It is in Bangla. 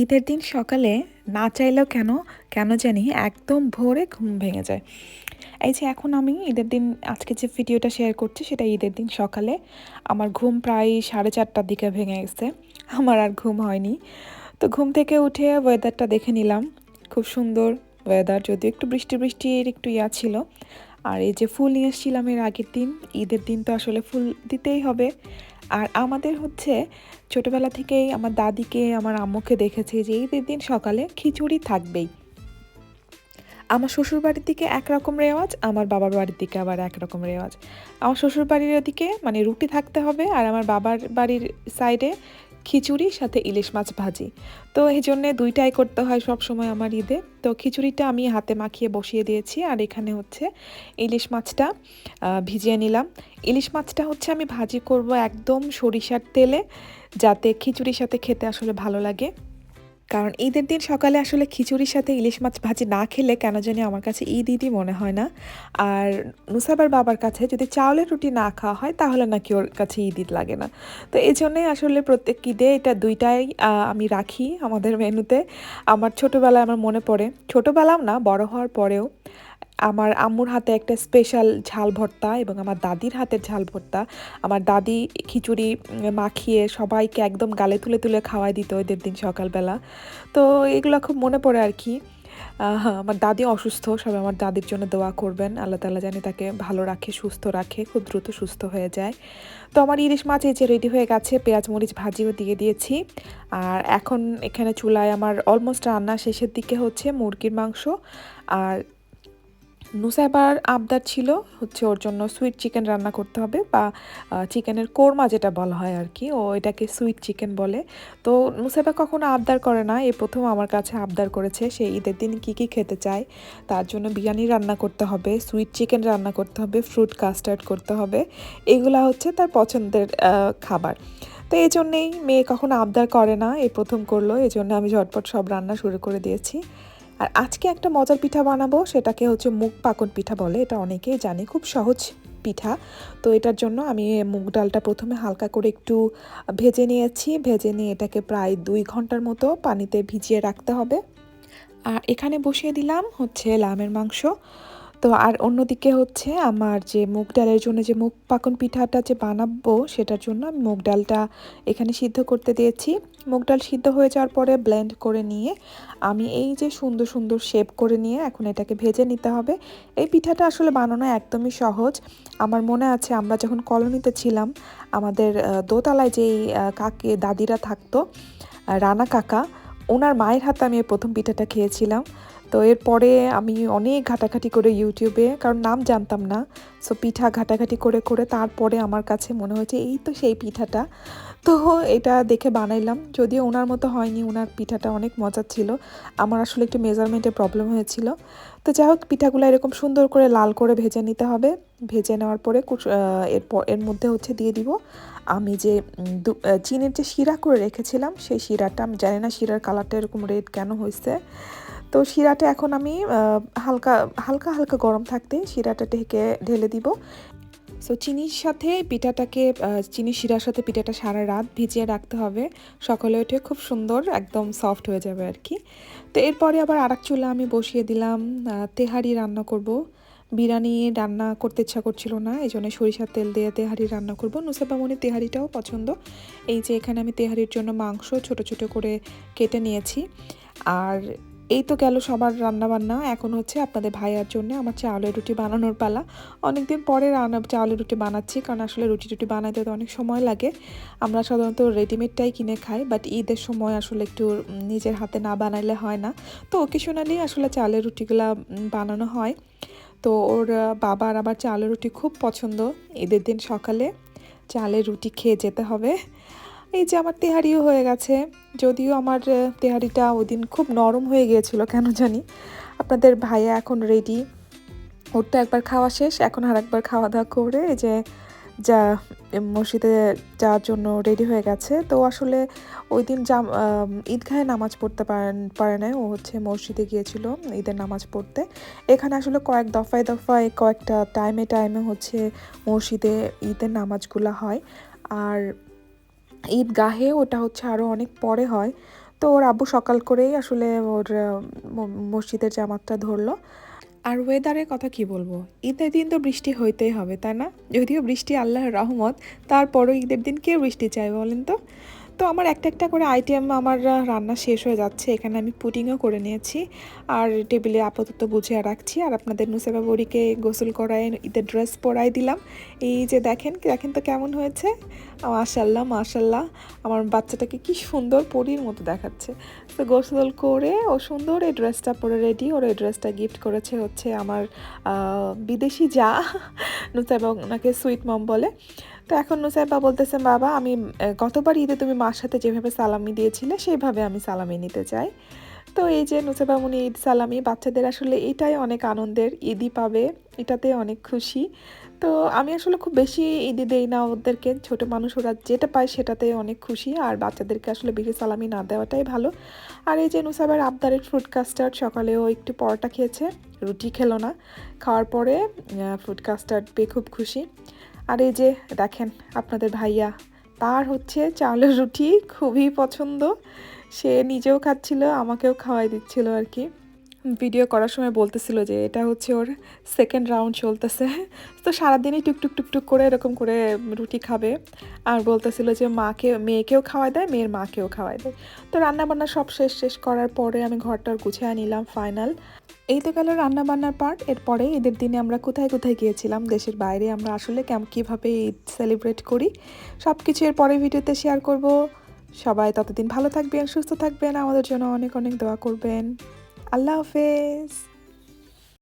ঈদের দিন সকালে না চাইলেও কেন কেন জানি একদম ভোরে ঘুম ভেঙে যায়। এই যে এখন আমি ঈদের দিন আজকে যে ভিডিওটা শেয়ার করছি সেটা ঈদের দিন সকালে আমার ঘুম প্রায় সাড়ে চারটার দিকে ভেঙে গেছে, আমার আর ঘুম হয়নি। তো ঘুম থেকে উঠে ওয়েদারটা দেখে নিলাম, খুব সুন্দর ওয়েদার যদিও একটু বৃষ্টি বৃষ্টির একটু ইয়া ছিল। আর এই যে ফুল নিয়ে এসেছিলাম এর আগের দিন, ঈদের দিন তো আসলে ফুল দিতেই হবে। আর আমাদের হচ্ছে ছোটবেলা থেকেই আমার দাদিকে, আমার আম্মুকে দেখেছি যে ঈদের দিন সকালে খিচুড়ি থাকবেই। আমার শ্বশুর বাড়ির দিকে একরকম রেওয়াজ, আমার বাবার বাড়ির দিকে আবার একরকম রেওয়াজ। আমার শ্বশুর বাড়ির দিকে মানে রুটি থাকতে হবে আর আমার বাবার বাড়ির সাইডে খিচুড়ি সাথে ইলিশ মাছ ভাজি। তো এই জন্যে দুইটাই করতে হয় সব সময় আমার ঈদে। তো খিচুড়িটা আমি হাতে মাখিয়ে বসিয়ে দিয়েছি আর এখানে হচ্ছে ইলিশ মাছটা ভিজিয়ে নিলাম। ইলিশ মাছটা হচ্ছে আমি ভাজি করব একদম সরিষার তেলে, যাতে খিচুড়ির সাথে খেতে আসলে ভালো লাগে। কারণ ঈদের দিন সকালে আসলে খিচুড়ির সাথে ইলিশ মাছ ভাজি না খেলে কেন জানি আমার কাছে ঈদ ঈদই মনে হয় না। আর নুসাবার বাবার কাছে যদি চাউলের রুটি না খাওয়া হয়, তাহলে নাকি ওর কাছে ঈদ ঈদ লাগে না। তো এই জন্যই আসলে প্রত্যেক ঈদে এটা দুইটাই আমি রাখি আমাদের মেনুতে। আমার ছোটোবেলায় আমার মনে পড়ে, ছোটোবেলাও না, বড় হওয়ার পরেও আমার আম্মুর হাতে একটা স্পেশাল ঝাল ভর্তা এবং আমার দাদির হাতের ঝাল ভর্তা। আমার দাদি খিচুড়ি মাখিয়ে সবাইকে একদম গালে তুলে তুলে খাওয়াই দিত ওদের দিন সকালবেলা। তো এগুলো খুব মনে পড়ে আর কি আমার দাদি অসুস্থ, সবাই আমার দাদির জন্য দোয়া করবেন। আল্লাহ তালা জানি তাকে ভালো রাখে, সুস্থ রাখে, খুব দ্রুত সুস্থ হয়ে যায়। তো আমার ইলিশ মাছ এই যে রেডি হয়ে গেছে, পেঁয়াজ, মরিচ ভাজিও দিয়ে দিয়েছি। আর এখন এখানে চুলায় আমার অলমোস্ট রান্না শেষের দিকে হচ্ছে মুরগির মাংস। আর নুসাইবার আবদার ছিল হচ্ছে ওর জন্য সুইট চিকেন রান্না করতে হবে বা চিকেনের কোরমা যেটা বলা হয় আর কি, ও এটাকে সুইট চিকেন বলে। তো নুসাইবা কখনো আবদার করে না এই প্রথম আমার কাছে আবদার করেছে সে ঈদের দিন কী কী খেতে চায়। তার জন্য বিরিয়ানি রান্না করতে হবে সুইট চিকেন রান্না করতে হবে ফ্রুট কাস্টার্ড করতে হবে, এগুলা হচ্ছে তার পছন্দের খাবার। তো এই জন্যেই মেয়ে কখনো আবদার করে না এই প্রথম করল এই জন্য আমি ঝটপট সব রান্না শুরু করে দিয়েছি। আর আজকে একটা মজার পিঠা বানাবো, সেটাকে হচ্ছে মুগ পাকন পিঠা বলে, এটা অনেকেই জানে, খুব সহজ পিঠা। তো এটার জন্য আমি মুগ ডালটা প্রথমে হালকা করে একটু ভেজে নিয়েছি, ভেজে নিয়ে এটাকে প্রায় দুই ঘণ্টার মতো পানিতে ভিজিয়ে রাখতে হবে। আর এখানে বসিয়ে দিলাম হচ্ছে লামের মাংস। তো আর অন্যদিকে হচ্ছে আমার যে মুগ ডালের জন্য যে মুগ পাকন পিঠাটা যে বানাবো, সেটার জন্য আমি মুগ ডালটা এখানে সিদ্ধ করতে দিয়েছি। মুগ ডাল সিদ্ধ হয়ে যাওয়ার পরে ব্লেন্ড করে নিয়ে আমি এই যে সুন্দর সুন্দর শেপ করে নিয়ে এখন এটাকে ভেজে নিতে হবে। এই পিঠাটা আসলে বানানো একদমই সহজ। আমার মনে আছে আমরা যখন কলোনিতে ছিলাম, আমাদের দোতলায় যেই কাকে, দাদিরা থাকতো, রানা কাকা, ওনার মায়ের হাতে আমি প্রথম পিঠাটা খেয়েছিলাম। তো এরপরে আমি অনেক ঘাটাঘাটি করে ইউটিউবে, কারণ নাম জানতাম না সো পিঠা ঘাটাঘাটি করে করে তারপরে আমার কাছে মনে হয়েছে এই তো সেই পিঠাটা। তো এটা দেখে বানাইলাম, যদিও ওনার মতো হয়নি, ওনার পিঠাটা অনেক মজার ছিল, আমার আসলে একটু মেজারমেন্টের প্রবলেম হয়েছিল। তো যাই হোক, পিঠাগুলো এরকম সুন্দর করে লাল করে ভেজে নিতে হবে, ভেজে নেওয়ার পরে এরপর, এর মধ্যে হচ্ছে দিয়ে দিব, আমি যে চিনির যে শিরা করে রেখেছিলাম, সেই শিরাটা, আমি জানি না শিরার কালারটা এরকম রেড কেন হয়েছে তো শিরাটা এখন আমি হালকা হালকা হালকা গরম থাকতে শিরাটা ঢেকে, ঢেলে দিব। সো চিনির সাথে পিঠাটাকে চিনি শিরার সাথে পিঠাটা সারা রাত ভিজিয়ে রাখতে হবে। সকালে উঠে খুব সুন্দর, একদম সফট হয়ে যাবে আর কি। তো এরপরে আবার আরেক চুলা আমি বসিয়ে দিলাম তেহারি রান্না করব। বিরিয়ানি রান্না করতে ইচ্ছা করছিল না এই জন্য সরিষার তেল দিয়ে তেহারি রান্না করব। নুসাবামনি তেহারিটাও পছন্দ। এই যে এখানে আমি তেহারির জন্য মাংস ছোট ছোট করে কেটে নিয়েছি। আর এই তো গেল সবার রান্না বান্না এখন হচ্ছে আপনাদের ভাইয়ার জন্য আমার চাউলের রুটি বানানোর পালা। অনেকদিন পরে রান্না চাউলের রুটি বানাচ্ছি, কারণ আসলে রুটি টুটি বানাইতে তো অনেক সময় লাগে। আমরা সাধারণত রেডিমেডটাই কিনে খাই বাট ঈদের সময় আসলে একটু নিজের হাতে না বানাইলে হয় না। তো ওকেশনালি আসলে চালের রুটিগুলা বানানো হয়। তো ওর বাবার আবার চালের রুটি খুব পছন্দ। ঈদের দিন সকালে চালের রুটি খেয়ে যেতে হবে। এই যে আমার তেহারিও হয়ে গেছে, যদিও আমার তেহারিটা ওই দিন খুব নরম হয়ে গিয়েছিল, কেন জানি। আপনাদের ভাইয়া এখন রেডি ওর তো একবার খাওয়া শেষ, এখন আর একবার খাওয়া দাওয়া করে এই যে যা মসজিদে যাওয়ার জন্য রেডি হয়ে গেছে। তো আসলে ওই দিন যা ঈদগাহে নামাজ পড়তে পারে না ও হচ্ছে মসজিদে গিয়েছিল ঈদের নামাজ পড়তে। এখানে আসলে কয়েক দফায় দফায়, কয়েকটা টাইমে টাইমে হচ্ছে মসজিদে ঈদের নামাজগুলো হয়। আর ঈদগাহে ওটা হচ্ছে আরও অনেক পরে হয়। তো ওর আব্বু সকাল করেই আসলে ওর মসজিদের জামাতটা ধরলো। আর ওয়েদারের কথা কি বলব? ঈদের দিন তো বৃষ্টি হইতেই হবে, তাই না? যদিও বৃষ্টি আল্লাহর রহমত, তারপরও ঈদের দিন কে বৃষ্টি চায় বলেন তো? তো আমার একটা একটা করে আইটেম আমার রান্না শেষ হয়ে যাচ্ছে। এখানে আমি পুডিংও করে নিয়েছি। আর টেবিলে আপাতত বুঝিয়ে রাখছি। আর আপনাদের নুসেবা বড়িকে গোসল করায় ঈদের ড্রেস পরাই দিলাম। এই যে দেখেন দেখেন তো কেমন হয়েছে। মাশাল্লাহ মাশাল্লাহ আমার বাচ্চাটাকে কি সুন্দর পরীর মতো দেখাচ্ছে। তো গোসল করে ও সুন্দর এই ড্রেসটা পরে রেডি ওর এই ড্রেসটা গিফট করেছে হচ্ছে আমার বিদেশি যা নুসাইবা ওনাকে সুইট মম বলে। তো এখন নুসাইবা বলতেছে, বাবা, আমি গতবার ঈদে তুমি মার সাথে যেভাবে সালামি দিয়েছিলে সেইভাবে আমি সালামি নিতে চাই। তো এই যে নুসাইবা মুনি ঈদ সালামি, বাচ্চাদের আসলে এটাই অনেক আনন্দের, ঈদই পাবে, এটাতে অনেক খুশি। তো আমি আসলে খুব বেশি ঈদি দেই না ওদেরকে, ছোট মানুষ ওরা যেটা পায় সেটাতে অনেক খুশি, আর বাচ্চাদেরকে আসলে বেশি সালামি না দেওয়াটাই ভালো। আর এই যে নুসাইবার আবদারের ফ্রুট কাস্টার্ড সকালেও একটু পরোটা খেয়েছে, রুটি খেলো না, খাওয়ার পরে ফ্রুট কাস্টার্ড পেয়ে খুব খুশি। আর এই যে দেখেন আপনাদের ভাইয়া, তার হচ্ছে চাউলের রুটি খুবই পছন্দ। সে নিজেও খাচ্ছিল, আমাকেও খাওয়াই দিচ্ছিল আর কি। ভিডিও করার সময় বলতেছিল যে এটা হচ্ছে ওর সেকেন্ড রাউন্ড চলতেছে। তো সারাদিনই টুকটুক টুকটুক করে এরকম করে রুটি খাবে। আর বলতেছিল যে মাকে, মেয়েকেও খাওয়াই দেয়, মেয়ের মাকেও খাওয়াই দেয়। তো রান্নাবান্না সব শেষ শেষ করার পরে আমি ঘরটার গুছিয়ে নিলাম ফাইনাল এই তো গেল রান্নাবান্নার পার্ট এরপরে ঈদের দিনে আমরা কোথায় কোথায় গিয়েছিলাম, দেশের বাইরে আমরা আসলে কেমন কীভাবে ঈদ সেলিব্রেট করি সব কিছু এর ভিডিওতে শেয়ার করব। সবাই ততদিন ভালো থাকবেন, সুস্থ থাকবেন। আমাদের জন্য অনেক অনেক দোয়া করবেন। আল্লাহ হাফেজ।